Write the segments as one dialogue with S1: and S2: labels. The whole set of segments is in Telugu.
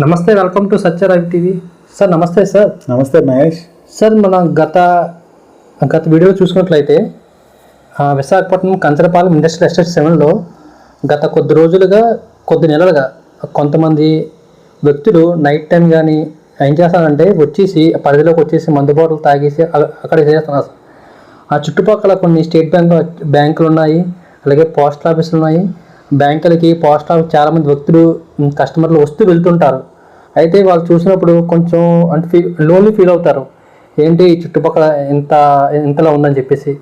S1: నమస్తే welcome to Satyaraj TV. Sir నమస్తే సార్.
S2: నమస్తే మహేష్.
S1: సార్ మన గత గత వీడియో చూసుకున్నట్లయితే ఆ, విశాఖపట్నం కంచరపాలెం ఇండస్ట్రియల్ ఎస్టేట్ సెవెన్లో గత కొద్ది రోజులుగా కొద్ది నెలలుగా కొంతమంది వ్యక్తులు నైట్ టైం కానీ ఏం చేస్తారంటే వచ్చేసి పరిధిలోకి వచ్చేసి మందు బాటలు తాగేసి అక్కడ చేస్తున్నారు సార్. ఆ చుట్టుపక్కల కొన్ని స్టేట్ బ్యాంక్ బ్యాంకులు ఉన్నాయి అలాగే పోస్ట్ ఆఫీసులు ఉన్నాయి. బ్యాంకులకి పోస్ట్ ఆఫీస్ చాలామంది వ్యక్తులు కస్టమర్లు వస్తూ వెళ్తుంటారు. అయితే వాళ్ళు చూసినప్పుడు కొంచెం అంటే ఫీ లోన్లీ ఫీల్ అవుతారు. ఏంటి చుట్టుపక్కల ఇంత ఇంతలా ఉందని చెప్పేసి.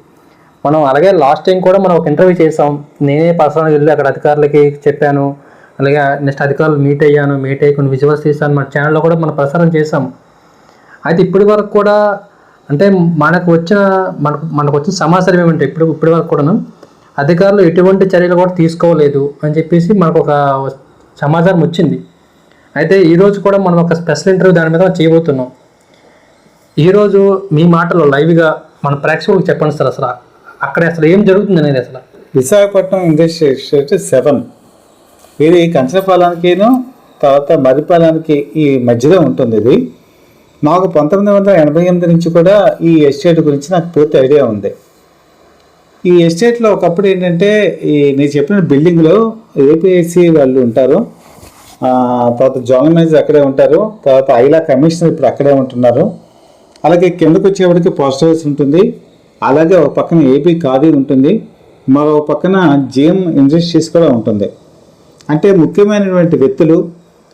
S1: మనం అలాగే లాస్ట్ టైం కూడా మనం ఒక ఇంటర్వ్యూ చేసాం నేనే పర్సనల్గా వెళ్ళి అక్కడ అధికారులకి చెప్పాను. అలాగే నెక్స్ట్ అధికారులు మీట్ అయ్యాను. మీట్ అయ్యి కొన్ని విజువల్స్ తీసాను మన ఛానల్లో కూడా మనం ప్రసారం చేసాం అయితే ఇప్పటి వరకు కూడా అంటే మనకు వచ్చిన మనకు మనకు వచ్చిన సమాచారం ఏమంటే ఇప్పుడు ఇప్పటి వరకు కూడాను అధికారులు ఎటువంటి చర్యలు కూడా తీసుకోలేదు అని చెప్పేసి మనకు ఒక సమాచారం వచ్చింది. అయితే ఈరోజు కూడా మనం ఒక స్పెషల్ ఇంటర్వ్యూ దాని మీద చేయబోతున్నాం. ఈరోజు మీ మాటలో లైవ్గా మన ప్రేక్షకులకు చెప్పండి సార్ అసలు. అక్కడ అసలు ఏం జరుగుతుంది అనేది అసలు?
S2: Visakhapatnam industry estate seven. ఇది కంచరపాలెంకిను తర్వాత మరిపాలానికి ఈ మధ్యలో ఉంటుంది ఇది. నాకు పంతొమ్మిది వందల ఎనభై ఎనిమిది నుంచి కూడా ఈ ఎస్టేట్ గురించి నాకు పూర్తి ఐడియా ఉంది. ఈ ఎస్టేట్లో ఒకప్పుడు ఏంటంటే ఈ నేను చెప్పిన బిల్డింగ్లో ఏపీఎస్సి వాళ్ళు ఉంటారు. తర్వాత జోనల్ మేనేజర్ అక్కడే ఉంటారు. తర్వాత ఐలా కమిషనర్ ఇప్పుడు అక్కడే ఉంటున్నారు. అలాగే కిందకు వచ్చేవాడికి పోస్ట్ ఆఫీస్ ఉంటుంది. అలాగే ఒక పక్కన ఏపీ ఖాదీ ఉంటుంది. మరో పక్కన జిఎం ఇండస్ట్రీస్ కూడా ఉంటుంది. అంటే ముఖ్యమైనటువంటి వ్యక్తులు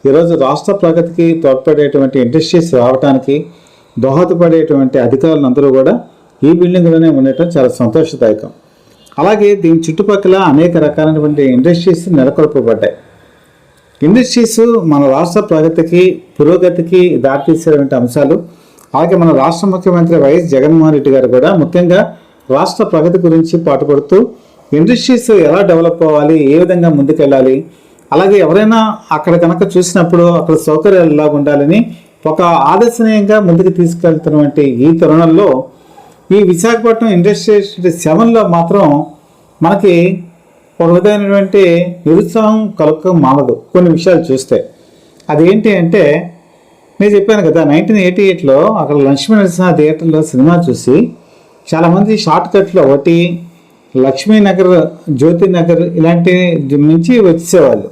S2: ఈరోజు రాష్ట్ర ప్రగతికి తోడ్పడేటువంటి ఇండస్ట్రీస్ రావడానికి దోహదపడేటువంటి అధికారులందరూ కూడా ఈ బిల్డింగ్లోనే ఉండటం చాలా సంతోషదాయకం. అలాగే దీని చుట్టుపక్కల అనేక రకాలైనటువంటి ఇండస్ట్రీస్ నెలకొల్పబడ్డాయి. ఇండస్ట్రీస్ మన రాష్ట్ర ప్రగతికి పురోగతికి దారితీసేటువంటి అంశాలు అలాగే మన రాష్ట్ర ముఖ్యమంత్రి వైఎస్ జగన్మోహన్ రెడ్డి గారు కూడా ముఖ్యంగా రాష్ట్ర ప్రగతి గురించి పాటుపడుతూ ఇండస్ట్రీస్ ఎలా డెవలప్ అవ్వాలి ఏ విధంగా ముందుకెళ్ళాలి అలాగే ఎవరైనా అక్కడ కనుక చూసినప్పుడు అక్కడ సౌకర్యాలు ఎలా ఉండాలని ఒక ఆదర్శనీయంగా ముందుకు తీసుకెళ్తున్నటువంటి ఈ తరుణంలో ఈ విశాఖపట్నం ఇండస్ట్రీ సెవెన్లో మాత్రం మనకి ఒక విధమైనటువంటి నిరుత్సాహం కలక మానదు కొన్ని విషయాలు చూస్తే. అదేంటి అంటే నేను చెప్పాను కదా నైన్టీన్ ఎయిటీ ఎయిట్లో అక్కడ లక్ష్మీ నరసింహ థియేటర్లో సినిమా చూసి చాలామంది షార్ట్ కట్లో ఒకటి లక్ష్మీనగర్ జ్యోతినగర్ ఇలాంటి నుంచి వచ్చేవాళ్ళు.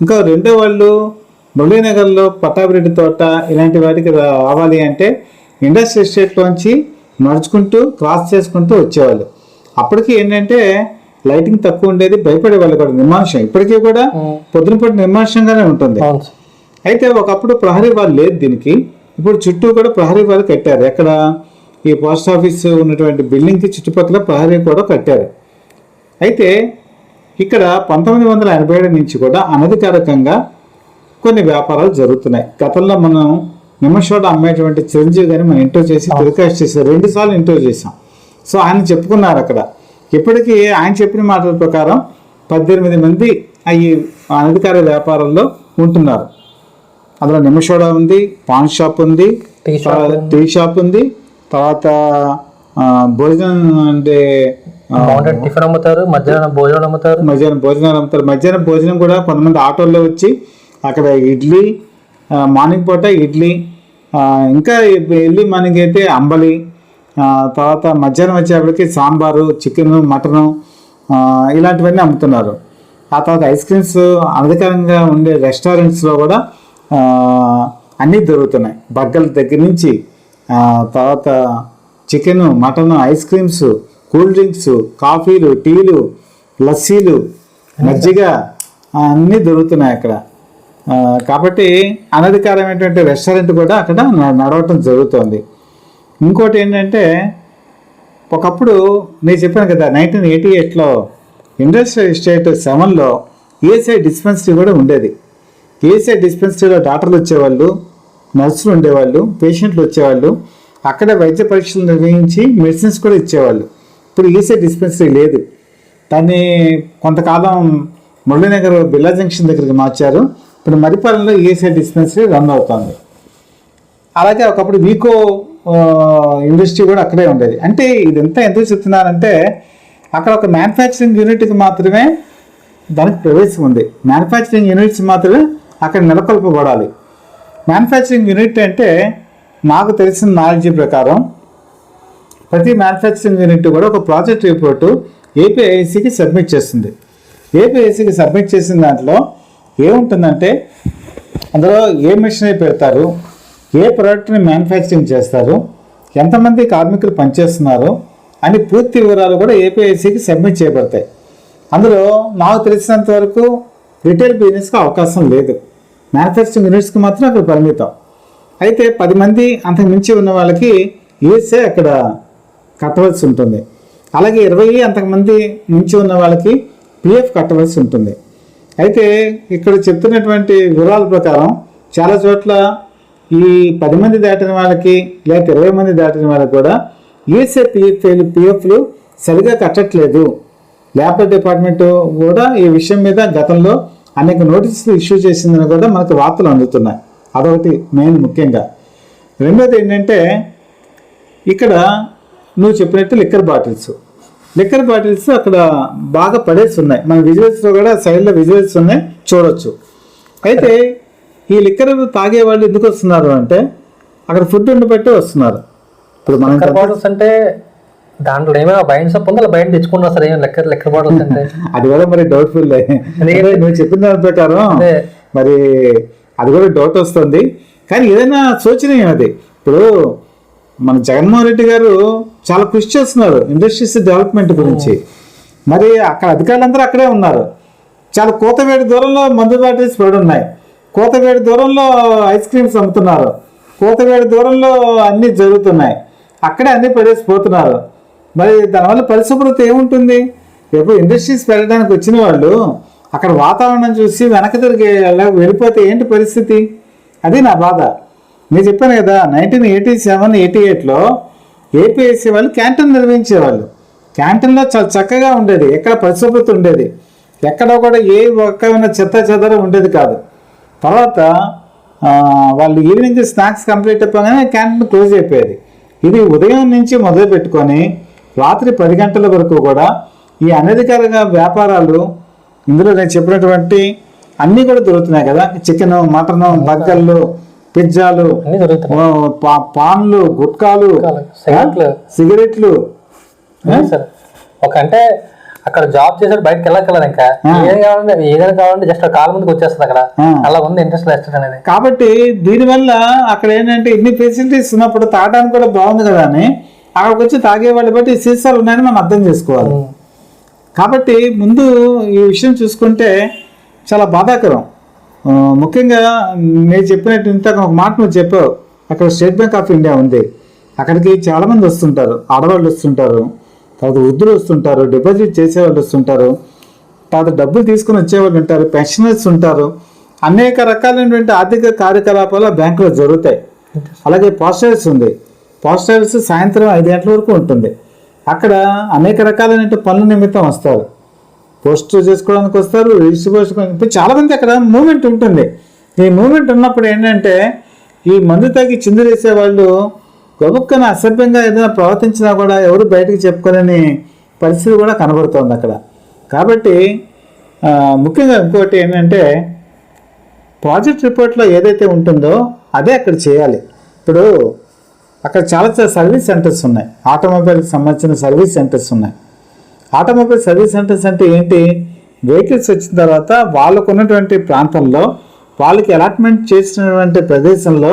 S2: ఇంకా రెండో వాళ్ళు మురళీనగర్లో పట్టాభిరెడ్డి తోట ఇలాంటి వాటికి రావాలి అంటే ఇండస్ట్రియల్ ఎస్టేట్లోంచి నడుచుకుంటూ క్రాస్ చేసుకుంటూ వచ్చేవాళ్ళు. అప్పటికి ఏంటంటే లైటింగ్ తక్కువ ఉండేది భయపడేవాళ్ళు కూడా నిర్మానుషం ఇప్పటికీ కూడా పొద్దునపూట నిర్మానుషంగానే ఉంటుంది. అయితే ఒకప్పుడు ప్రహరీ వాళ్ళు లేదు దీనికి. ఇప్పుడు చుట్టూ కూడా ప్రహరీ వాళ్ళు కట్టారు. ఎక్కడ? ఈ పోస్ట్ ఆఫీస్ ఉన్నటువంటి బిల్డింగ్కి చుట్టుపక్కల ప్రహరీ కూడా కట్టారు. అయితే ఇక్కడ పంతొమ్మిది వందల ఎనభై ఏడు నుంచి కూడా అనధికారికంగా కొన్ని వ్యాపారాలు జరుగుతున్నాయి. గతంలో మనం నిమ్మషోడ అమ్మేటువంటి చిరంజీవి గారిని మనం ఇంటర్వ్యూ చేసి టెలికాస్ట్ చేసాం రెండు సార్లు ఇంటర్వ్యూ చేసాం సో ఆయన చెప్పుకున్నారు అక్కడ. ఇప్పటికీ ఆయన చెప్పిన మాటల ప్రకారం పద్దెనిమిది మంది ఈ అనధికార వ్యాపారాల్లో ఉంటున్నారు. అందులో నిమ్మషోడ ఉంది పాన్ షాప్ ఉంది
S1: టీ షాప్
S2: తర్వాత టీ షాప్ ఉంది తర్వాత భోజనం అంటే
S1: టిఫిన్ అమ్ముతారు మధ్యాహ్నం భోజనం అమ్ముతారు.
S2: మధ్యాహ్నం భోజనాలు అమ్ముతారు. మధ్యాహ్నం భోజనం కూడా కొంతమంది ఆటోల్లో వచ్చి అక్కడ ఇడ్లీ మార్నింగ్ పూట ఇడ్లీ ఇంకా వెళ్ళి మనకి అయితే అంబలి తర్వాత మధ్యాహ్నం వచ్చేప్పటికి సాంబారు చికెను మటను ఇలాంటివన్నీ అమ్ముతున్నారు. ఆ తర్వాత ఐస్ క్రీమ్స్ అనధికారంగా ఉండే రెస్టారెంట్స్లో కూడా అన్నీ దొరుకుతున్నాయి. బగ్గల దగ్గర నుంచి తర్వాత chicken mutton ice creams cool drinks కాఫీలు టీలు లస్సీలు మజ్జిగ అన్నీ దొరుకుతున్నాయి అక్కడ. కాబట్టి అనధికారమైనటువంటి రెస్టారెంట్ కూడా అక్కడ నడవటం జరుగుతోంది. ఇంకోటి ఏంటంటే ఒకప్పుడు నేను చెప్పాను కదా నైన్టీన్ ఎయిటీ ఎయిట్లో ఇండస్ట్రియల్ ఎస్టేట్ సెవెన్లో ఏసఐ డిస్పెన్సరీ కూడా ఉండేది. ఏసఐ డిస్పెన్సరీలో డాక్టర్లు వచ్చేవాళ్ళు నర్సులు ఉండేవాళ్ళు పేషెంట్లు వచ్చేవాళ్ళు అక్కడే వైద్య పరీక్షలు నిర్వహించి మెడిసిన్స్ కూడా ఇచ్చేవాళ్ళు. ఇప్పుడు ఈసఐ డిస్పెన్సరీ లేదు. దాన్ని కొంతకాలం మురళీనగర్ బిల్లా జంక్షన్ దగ్గరికి మార్చారు. ఇప్పుడు మరిపాలెంలో ఈఎస్ఐ డిస్పెన్సరీ రన్ అవుతుంది. అలాగే ఒకప్పుడు వీకో ఇండస్ట్రీ కూడా అక్కడే ఉండేది. అంటే ఇదంతా ఎందుకు చెప్తున్నానంటే అక్కడ ఒక మ్యానుఫ్యాక్చరింగ్ యూనిట్కి మాత్రమే దానికి ప్రవేశం ఉంది. మ్యానుఫ్యాక్చరింగ్ యూనిట్స్ మాత్రమే అక్కడ నెలకొల్పబడాలి. మ్యానుఫ్యాక్చరింగ్ యూనిట్ అంటే నాకు తెలిసిన నాలెడ్జ్ ప్రకారం ప్రతి మ్యానుఫ్యాక్చరింగ్ యూనిట్ కూడా ఒక ప్రాజెక్ట్ రిపోర్టు ఏపీఐసికి సబ్మిట్ చేస్తుంది. ఏపీఐసికి సబ్మిట్ చేసిన దాంట్లో ఏముంటుందంటే అందులో ఏ మిషనరీ పెడతారు ఏ ప్రోడక్ట్ని మ్యానుఫ్యాక్చరింగ్ చేస్తారు ఎంతమంది కార్మికులు పనిచేస్తున్నారు అని పూర్తి వివరాలు కూడా ఏపీఐసికి సబ్మిట్ చేయబడతాయి. అందులో నాకు తెలిసినంత వరకు రిటైల్ బిజినెస్కి అవకాశం లేదు. మ్యానుఫ్యాక్చరింగ్ యూనిట్స్కి మాత్రం అక్కడ పరిమితం. అయితే పది మంది అంతకు మించి ఉన్న వాళ్ళకి యూఎస్ఏ అక్కడ కట్టవలసి ఉంటుంది. అలాగే ఇరవై అంతకుమంది మించి ఉన్న వాళ్ళకి పిఎఫ్ కట్టవలసి ఉంటుంది. అయితే ఇక్కడ చెప్తున్నటువంటి వివరాల ప్రకారం చాలా చోట్ల ఈ పది మంది దాటిన వాళ్ళకి లేక ఇరవై మంది దాటిన వాళ్ళకి కూడా యూఎస్ఏ పిఎఫ్ పిఎఫ్లు సరిగా కట్టట్లేదు. లేబర్ డిపార్ట్మెంట్ కూడా ఈ విషయం మీద గతంలో అనేక నోటీసులు ఇష్యూ చేసిందని కూడా మనకు వార్తలు అందుతున్నాయి. అదొకటి మెయిన్ ముఖ్యంగా. రెండోది ఏంటంటే ఇక్కడ నువ్వు చెప్పినట్టు లిక్కర్ బాటిల్స్. లిక్కర్ బాటిల్స్ అక్కడ బాగా పడేసి ఉన్నాయి. మన విజువల్స్లో కూడా సైడ్లో విజువల్స్ ఉన్నాయి. చూడొచ్చు. అయితే ఈ లిక్కర్ తాగే వాళ్ళు ఎందుకు వస్తున్నారు అంటే అక్కడ ఫుడ్ ఉండబట్టే వస్తున్నారు. ఇప్పుడు మనం
S1: లెక్కర్ బాటిల్స్ అంటే దాంట్లో ఏమైనా బైండ్ సప్ ఉందా బయట తెచ్చుకున్నా సరే లెక్కర్ లెక్కర్ బాటిల్స్ అంటే?
S2: అది కూడా మరి డౌట్ఫుల్ నువ్వు చెప్పిన దాని ప్రకారం. మరి అది కూడా డౌట్ వస్తుంది. కానీ ఏదైనా శోచనీయం అది. ఇప్పుడు మన జగన్మోహన్ రెడ్డి గారు చాలా కృషి చేస్తున్నారు ఇండస్ట్రీస్ డెవలప్మెంట్ గురించి. మరి అక్కడ అధికారులందరూ అక్కడే ఉన్నారు. చాలా కోతవేడి దూరంలో మందు బాటిల్స్ పడి ఉన్నాయి కోతవేడి దూరంలో ఐస్ క్రీమ్స్ అమ్ముతున్నారు. కోతవేడి దూరంలో అన్నీ జరుగుతున్నాయి. అక్కడే అన్నీ పడేసి పోతున్నారు. మరి దానివల్ల పరిశుభ్రత ఏముంటుంది? రేపు ఇండస్ట్రీస్ పెట్టడానికి వచ్చిన వాళ్ళు అక్కడ వాతావరణం చూసి వెనక తిరిగి అలా వెళ్ళిపోతే ఏంటి పరిస్థితి? అది నా బాధ. నేను చెప్పాను కదా నైన్టీన్ ఎయిటీ సెవెన్ ఎయిటీ ఎయిట్లో ఏపీఎస్సీ వాళ్ళు క్యాంటీన్ నిర్వహించేవాళ్ళు క్యాంటీన్లో చాలా చక్కగా ఉండేది ఎక్కడ పరిశుభ్రత ఉండేది. ఎక్కడ కూడా ఏ ఒక్క చెత్త చెదర ఉండేది కాదు. తర్వాత వాళ్ళు ఈవినింగ్ స్నాక్స్ కంప్లీట్ అయిపోగానే క్యాంటీన్ క్లోజ్ అయిపోయేది. ఇది ఉదయం నుంచి మొదలు పెట్టుకొని రాత్రి పది గంటల వరకు కూడా ఈ అనధికారిక వ్యాపారాలు ఇందులో నేను చెప్పినటువంటి అన్నీ కూడా దొరుకుతున్నాయి కదా. చికెను మటను బగ్గర్లు పిజ్జాలు పాన్లు గుట్కాలు
S1: సిగరెట్లు. సార్. ఒక అంటే అక్కడ జాబ్ చేసాడు బయటకు వెళ్ళక్కర్లేదు ఇంకా. ఏం కావాలంటే ఏదైనా కావాలంటే జస్ట్ కాళ్ళ ముందుకు వచ్చేస్తుంది అక్కడ. అలా ఉంది ఇంట్రెస్ట్ ఎస్టేట్ అనేది.
S2: కాబట్టి దీనివల్ల అక్కడ ఏంటంటే ఇన్ని ఫెసిలిటీస్ ఉన్నప్పుడు తాగడానికి కూడా బాగుంది కదా అని అక్కడికి వచ్చి తాగే వాళ్ళు బట్టి సీసాలు ఉన్నాయని మనం అర్థం చేసుకోవాలి. కాబట్టి ముందు ఈ విషయం చూసుకుంటే చాలా బాధాకరం. ముఖ్యంగా నేను చెప్పినట్టు ఇంతకు ఒక మాట నువ్వు చెప్పావు. అక్కడ స్టేట్ బ్యాంక్ ఆఫ్ ఇండియా ఉంది. అక్కడికి చాలామంది వస్తుంటారు. ఆడవాళ్ళు వస్తుంటారు. తర్వాత వృద్ధులు వస్తుంటారు. డిపాజిట్ చేసేవాళ్ళు వస్తుంటారు. తర్వాత డబ్బులు తీసుకుని వచ్చేవాళ్ళు ఉంటారు. పెన్షనర్స్ ఉంటారు. అనేక రకాలైనటువంటి ఆర్థిక కార్యకలాపాలు బ్యాంకులో జరుగుతాయి. అలాగే పోస్ట్ ఆఫీస్ ఉంది. పోస్ట్ ఆఫీస్ సాయంత్రం ఐదు గంటల వరకు ఉంటుంది. అక్కడ అనేక రకాలైన పనుల నిమిత్తం వస్తారు. పోస్ట్ చేసుకోవడానికి వస్తారు రిజిస్టర్ చేసుకోవడానికి చాలామంది అక్కడ మూమెంట్ ఉంటుంది. ఈ మూమెంట్ ఉన్నప్పుడు ఏంటంటే ఈ మందు తగ్గి చిందులేసే వాళ్ళు గబుక్కన అసభ్యంగా ఏదైనా ప్రవర్తించినా కూడా ఎవరు బయటకు చెప్పుకోలేని పరిస్థితి కూడా కనబడుతోంది అక్కడ. కాబట్టి ముఖ్యంగా ఇంకోటి ఏంటంటే ప్రాజెక్ట్ రిపోర్ట్లో ఏదైతే ఉంటుందో అదే అక్కడ చేయాలి. ఇప్పుడు అక్కడ చాలా చాలా సర్వీస్ సెంటర్స్ ఉన్నాయి. ఆటోమొబైల్కి సంబంధించిన సర్వీస్ సెంటర్స్ ఉన్నాయి. ఆటోమొబైల్ సర్వీస్ సెంటర్స్ అంటే ఏంటి? వెహికల్స్ వచ్చిన తర్వాత వాళ్ళకు ఉన్నటువంటి ప్రాంతంలో వాళ్ళకి అలాట్మెంట్ చేసినటువంటి ప్రదేశంలో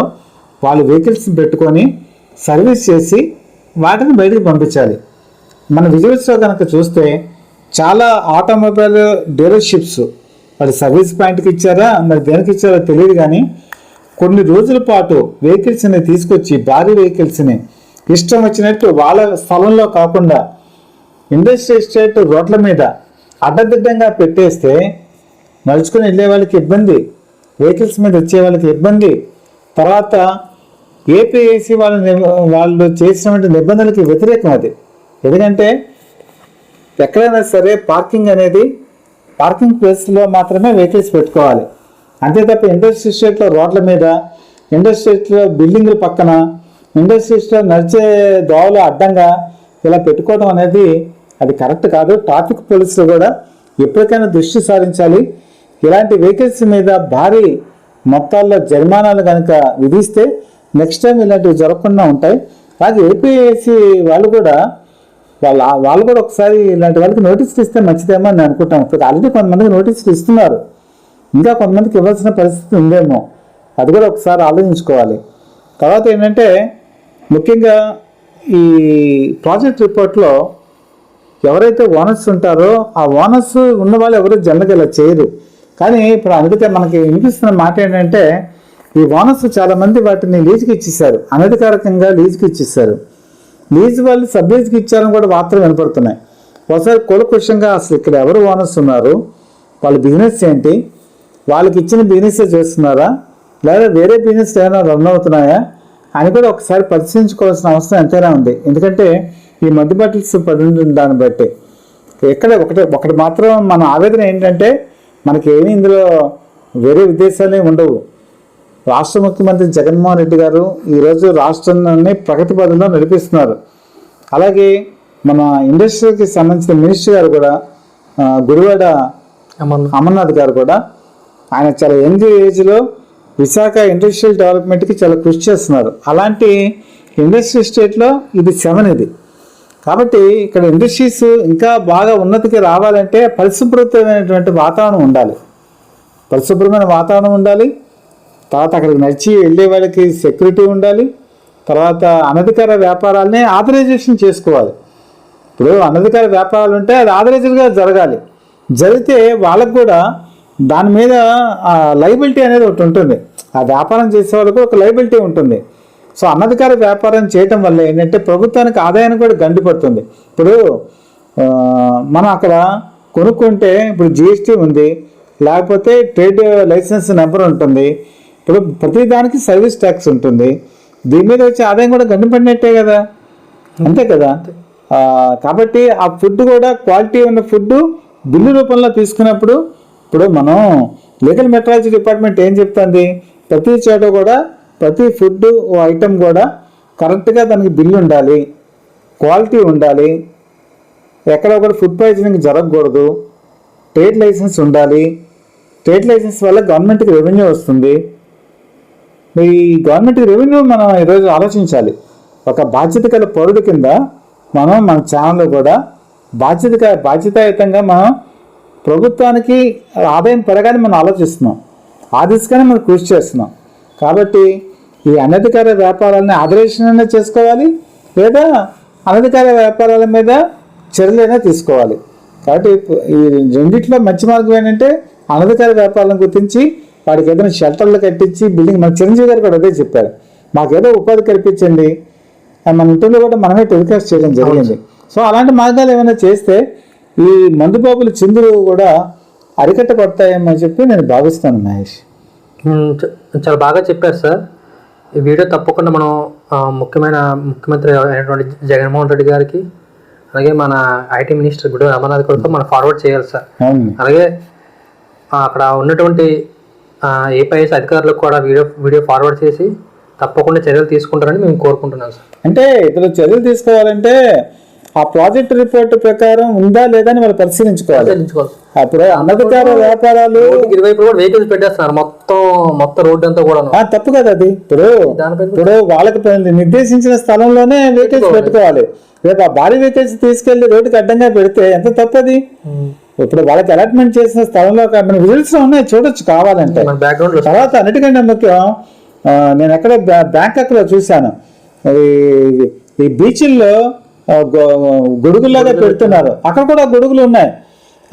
S2: వాళ్ళు వెహికల్స్ని పెట్టుకొని సర్వీస్ చేసి వాటిని బయటకు పంపించాలి. మన విజువల్స్లో కనుక చూస్తే చాలా ఆటోమొబైల్ డీలర్షిప్స్ మరి సర్వీస్ పాయింట్కి ఇచ్చారా? మరి దేనికి ఇచ్చారో తెలియదు కానీ కొన్ని రోజుల పాటు వెహికల్స్ని తీసుకొచ్చి భారీ వెహికల్స్ని ఇష్టం వచ్చినట్టు వాళ్ళ స్థలంలో కాకుండా ఇండస్ట్రీ ఎస్టేట్ రోడ్ల మీద అడ్డదిడ్డంగా పెట్టేస్తే నడుచుకుని వెళ్ళే వాళ్ళకి ఇబ్బంది వెహికల్స్ మీద వచ్చే వాళ్ళకి ఇబ్బంది తర్వాత ఏపీఏసీ వాళ్ళ వాళ్ళు చేసినటువంటి నిబంధనలకి వ్యతిరేకం అది. ఎందుకంటే ఎక్కడైనా సరే పార్కింగ్ అనేది పార్కింగ్ ప్లేస్లో మాత్రమే వెహికల్స్ పెట్టుకోవాలి. అంతే తప్ప ఇండస్ట్రీ స్టేట్లో రోడ్ల మీద ఇండస్ట్రీ స్ట్రీట్లో బిల్డింగ్ల పక్కన ఇండస్ట్రీ నడిచే దోవలు అడ్డంగా ఇలా పెట్టుకోవడం అనేది అది కరెక్ట్ కాదు. ట్రాఫిక్ పోలీసులు కూడా ఎప్పటికైనా దృష్టి సారించాలి. ఇలాంటి వెహికల్స్ మీద భారీ మొత్తాల్లో జరిమానాలు కనుక విధిస్తే నెక్స్ట్ టైం ఇలాంటివి జరగకుండా ఉంటాయి. అలాగే ఏపీఎస్సి వాళ్ళు కూడా వాళ్ళ వాళ్ళు కూడా ఒకసారి ఇలాంటి వాళ్ళకి నోటీసులు ఇస్తే మంచిదేమో అని అనుకుంటాం. ఇప్పుడు ఆల్రెడీ కొంతమందికి నోటీసులు ఇస్తున్నారు. ఇంకా కొంతమందికి ఇవ్వాల్సిన పరిస్థితి ఉందేమో. అది కూడా ఒకసారి ఆలోచించుకోవాలి. తర్వాత ఏంటంటే ముఖ్యంగా ఈ ప్రాజెక్ట్ రిపోర్ట్లో ఎవరైతే ఓనర్స్ ఉంటారో ఆ ఓనర్స్ ఉన్న వాళ్ళు ఎవరు జనరల్గా ఇలా చేయరు. కానీ ఇప్పుడు అందుకే మనకి వినిపిస్తున్న మాట ఏంటంటే ఈ ఓనర్స్ చాలామంది వాటిని లీజుకి ఇచ్చేసారు అనధికారికంగా లీజుకి ఇచ్చేసారు లీజు వాళ్ళు సబ్లీజుకి ఇచ్చారని కూడా వార్తలు వినపడుతున్నాయి. ఒకసారి కూలకృషంగా అసలు ఇక్కడ ఎవరు ఓనర్స్ ఉన్నారు? వాళ్ళ బిజినెస్ ఏంటి? వాళ్ళకి ఇచ్చిన బిజినెస్ చేస్తున్నారా? లేదా వేరే బిజినెస్ ఏమైనా రన్ అవుతున్నాయా? అని కూడా ఒకసారి పరిశీలించుకోవాల్సిన అవసరం ఎంతైనా ఉంది. ఎందుకంటే ఈ మధ్య బాటిల్స్ పడి ఉంటుంది దాన్ని బట్టి. ఎక్కడ ఒకటి ఒకటి మాత్రం మన ఆవేదన ఏంటంటే మనకి ఏమీ ఇందులో వేరే ఉద్దేశాలే ఉండవు. రాష్ట్ర ముఖ్యమంత్రి జగన్మోహన్ రెడ్డి గారు ఈరోజు రాష్ట్రాన్ని ప్రగతి పదంలో నడిపిస్తున్నారు. అలాగే మన ఇండస్ట్రీకి సంబంధించిన మినిస్టర్ గారు కూడా
S1: అమర్నాథ్.
S2: అమర్నాథ్ గారు కూడా ఆయన చాలా యంగ్ ఏజ్లో విశాఖ ఇండస్ట్రియల్ డెవలప్మెంట్కి చాలా కృషి చేస్తున్నారు. అలాంటి ఇండస్ట్రీ స్టేట్లో ఇది సెవెన్ ఇది కాబట్టి ఇక్కడ ఇండస్ట్రీస్ ఇంకా బాగా ఉన్నతికి రావాలంటే పరిశుభ్రతమైనటువంటి వాతావరణం ఉండాలి. పరిశుభ్రమైన వాతావరణం ఉండాలి. తర్వాత అక్కడికి నడిచి వెళ్ళే వాళ్ళకి సెక్యూరిటీ ఉండాలి. తర్వాత అనధికార వ్యాపారాలని ఆథరైజేషన్ చేసుకోవాలి. ఇప్పుడు అనధికార వ్యాపారాలు ఉంటే అది ఆథరైజ్డ్గా జరగాలి. జరిగితే వాళ్ళకు కూడా దాని మీద లైబిలిటీ అనేది ఒకటి ఉంటుంది. ఆ వ్యాపారం చేసే వాళ్ళకు ఒక లైబిలిటీ ఉంటుంది. సో అనధికార వ్యాపారం చేయటం వల్ల ఏంటంటే ప్రభుత్వానికి ఆదాయాన్ని కూడా గండిపడుతుంది ఇప్పుడు మనం అక్కడ కొనుక్కుంటే ఇప్పుడు జిఎస్టీ ఉంది లేకపోతే ట్రేడ్ లైసెన్స్ నెంబర్ ఉంటుంది ఇప్పుడు ప్రతి దానికి సర్వీస్ ట్యాక్స్ ఉంటుంది దీని మీద వచ్చే ఆదాయం కూడా గండిపడినట్టే కదా. అంతే కదా. కాబట్టి ఆ ఫుడ్ కూడా క్వాలిటీ ఉన్న ఫుడ్ బిల్లు రూపంలో తీసుకున్నప్పుడు ఇప్పుడు మనం లీగల్ మెట్రాలజీ డిపార్ట్మెంట్ ఏం చెప్తుంది ప్రతి చోట కూడా ప్రతి ఫుడ్ ఐటెం కూడా కరెక్ట్గా దానికి బిల్లు ఉండాలి క్వాలిటీ ఉండాలి. ఎక్కడ ఒకటి ఫుడ్ పాయిజనింగ్ జరగకూడదు. ట్రేడ్ లైసెన్స్ ఉండాలి. ట్రేడ్ లైసెన్స్ వల్ల గవర్నమెంట్కి రెవెన్యూ వస్తుంది. ఈ గవర్నమెంట్ రెవెన్యూ మనం ఈరోజు ఆలోచించాలి. ఒక బాధ్యత గల పౌరుడు కింద మనం మన ఛానల్లో కూడా బాధ్యత బాధ్యతాయుతంగా మనం ప్రభుత్వానికి ఆదాయం పెరగాలని మనం ఆలోచిస్తున్నాం. ఆ దిశగానే మనం కృషి చేస్తున్నాం. కాబట్టి ఈ అనధికార వ్యాపారాలని ఆదరేషణ చేసుకోవాలి లేదా అనధికార వ్యాపారాల మీద చర్యలైనా తీసుకోవాలి. కాబట్టి ఈ రెండిట్లో మంచి మార్గం ఏంటంటే అనధికార వ్యాపారాలను గుర్తించి వాడికి ఏదైనా షెల్టర్లు కట్టించి బిల్డింగ్ మన చిరంజీవి గారు కూడా అదే చెప్పారు. మాకేదో ఉపాధి కల్పించండి. మన ఇంట్లో కూడా మనమే టెలికాస్ట్ చేయడం జరిగింది. సో అలాంటి మార్గాలు ఏమైనా చేస్తే ఈ మందుబాబుల చిందులు కూడా అరికట్టబడతాయేమని చెప్పి నేను భావిస్తాను మహేష్.
S1: చాలా బాగా చెప్పారు సార్. ఈ వీడియో తప్పకుండా మనం ముఖ్యమైన ముఖ్యమంత్రి అయినటువంటి జగన్మోహన్ రెడ్డి గారికి అలాగే మన ఐటీ మినిస్టర్ గుడి అమర్నాథ్ గారికి మనం ఫార్వర్డ్ చేయాలి సార్. అలాగే అక్కడ ఉన్నటువంటి ఏపీఎస్ అధికారులకు కూడా వీడియో వీడియో ఫార్వర్డ్ చేసి తప్పకుండా చర్యలు తీసుకుంటారని మేము కోరుకుంటున్నాం సార్.
S2: అంటే ఇక్కడ చర్యలు తీసుకోవాలంటే ఆ ప్రాజెక్ట్ రిపోర్ట్ ప్రకారం ఉందా లేదా అని వాళ్ళు పరిశీలించుకోవాలి. అప్పుడు అనధికార వ్యాపారాలు
S1: ఇరువైపు కూడా వెహికల్స్ పెట్టేస్తున్నారు. మొత్తం మొత్తం రోడ్డు అంతా కూడా
S2: తప్పు కదా అది. ఇప్పుడు ఇప్పుడు వాళ్ళకి నిర్దేశించిన స్థలంలోనే వెహికల్స్ పెట్టుకోవాలి. రేపు ఆ భారీ వెహికల్స్ తీసుకెళ్ళి రోడ్డుకి అడ్డంగా పెడితే ఎంత తప్పది ఇప్పుడు వాళ్ళకి అలాట్మెంట్ చేసిన స్థలంలో మన విజిల్స్ ఉన్నాయి చూడొచ్చు కావాలంటే. తర్వాత అన్నిటికంటే ముఖ్యం నేను ఎక్కడ బ్యా- బ్యాంకాక్లో చూశాను. ఈ బీచ్ల్లో ఆ, గొ- గొడుగుల్లాగా పెడుతున్నారు. అక్కడ కూడా గొడుగులు ఉన్నాయి.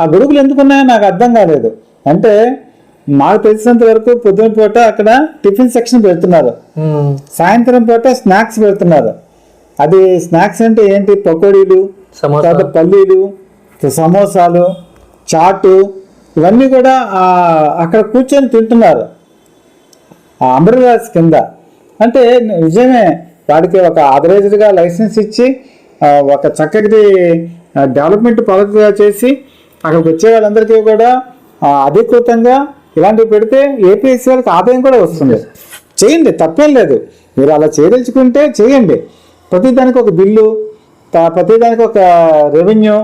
S2: ఆ గొడుగులు ఎందుకు ఉన్నాయో నాకు అర్థం కాలేదు. అంటే మాకు తెలిసినంత వరకు పొద్దున పూట అక్కడ టిఫిన్ సెక్షన్ పెడుతున్నారు. సాయంత్రం పూట స్నాక్స్ పెడుతున్నారు. అది స్నాక్స్ అంటే ఏంటి? పకోడీలు తర్వాత పల్లీలు సమోసాలు చాటు ఇవన్నీ కూడా ఆ, అక్కడ కూర్చొని తింటున్నారు. ఆ అంబ్రెలాస్ కింద. అంటే నిజమే వాడికి ఒక ఆథరైజ్డ్గా లైసెన్స్ ఇచ్చి ఒక చక్కటి డెవలప్మెంట్ పద్ధతిగా చేసి అక్కడికి వచ్చే వాళ్ళందరికీ కూడా అధికృతంగా ఇలాంటివి పెడితే ఏపీఎస్సీ వాళ్ళకి ఆదాయం కూడా వస్తుంది. చేయండి తప్పేం లేదు. మీరు అలా చేయదలుచుకుంటే చేయండి. ప్రతిదానికి ఒక బిల్లు ప్రతిదానికి ఒక రెవెన్యూ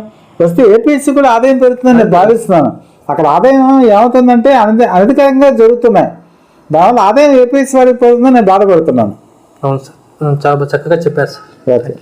S2: వస్తే ఏపీఎస్సీ కూడా ఆదాయం పెరుగుతుందని నేను భావిస్తున్నాను. అక్కడ ఆదాయం ఏమవుతుందంటే అనధి అనధికారంగా జరుగుతున్నాయి. దానివల్ల ఆదాయం ఏపీఎస్ వాడికి పోతుందో నేను బాధపడుతున్నాను.
S1: అవును సార్. చాలా చక్కగా చెప్పారు సార్.
S2: ఓకే.